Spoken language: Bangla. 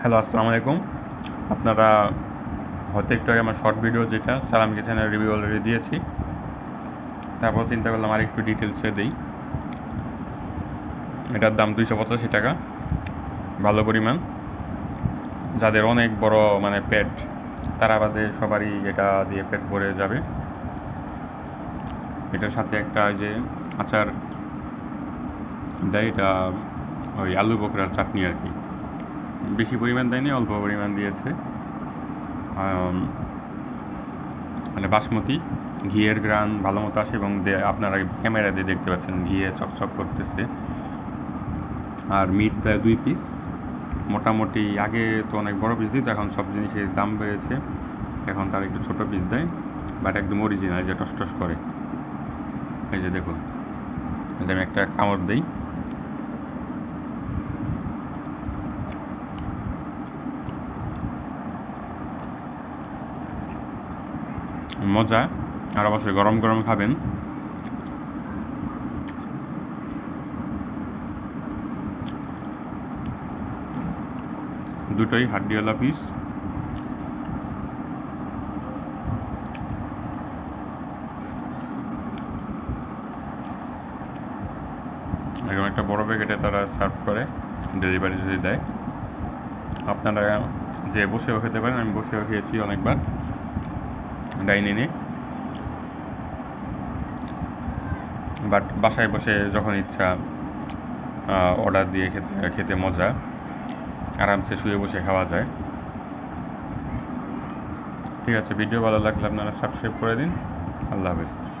হ্যালো, আসসালামু আলাইকুম। আপনারা হয়তো একটু আগে আমার শর্ট ভিডিও যেটা, সালাম কিচেনের রিভিউ অলরেডি দিয়েছি। তারপর চিন্তা করলাম আর একটু ডিটেলসে দিই। এটার দাম দুইশো পঁচাশি টাকা। ভালো পরিমাণ। যাদের অনেক বড় মানে পেট তারা বাদে সবারই এটা দিয়ে পেট ভরে যাবে। এটার সাথে একটা যে আচার দেয়, এটা ওই আলু বকরার চাটনি আর কি। বেশি পরিমাণ দেয়নি, অল্প পরিমাণ দিয়েছে। মানে বাসমতি, ঘিয়ের গ্রান ভালো মতো আসে এবং আপনারা ক্যামেরা দিয়ে দেখতে পাচ্ছেন, ঘিয়ে চকচক করতেছে। আর মিট দেয় দুই পিস মোটামুটি আগে তো অনেক বড় পিস দিত, এখন সব জিনিসের দাম বেড়েছে। এখন তার একটু ছোট পিস দেয় বাট একদম অরিজিনাল যে টস টস করে। এই যে দেখুন আমি একটা কামড় দিই। মজা। আর অবশ্যই গরম গরম খাবেন। দুটোই হাড্ডিওয়ালা পিস এরকম একটা বড় প্যাকেটে তারা সার্ভ করে ডেলিভারি যদি দেয়। আপনারা যে বসেও খেতে পারেন, আমি বসেও খেয়েছি অনেকবার। ডাইনিংয়ে বাট বাসায় বসে যখন ইচ্ছা অর্ডার দিয়ে খেতে খেতে মজা। আরামসে শুয়ে বসে খাওয়া যায়। ঠিক আছে ভিডিও ভালো লাগলে আপনারা সাবস্ক্রাইব করে দিন। আল্লাহ হাফেজ।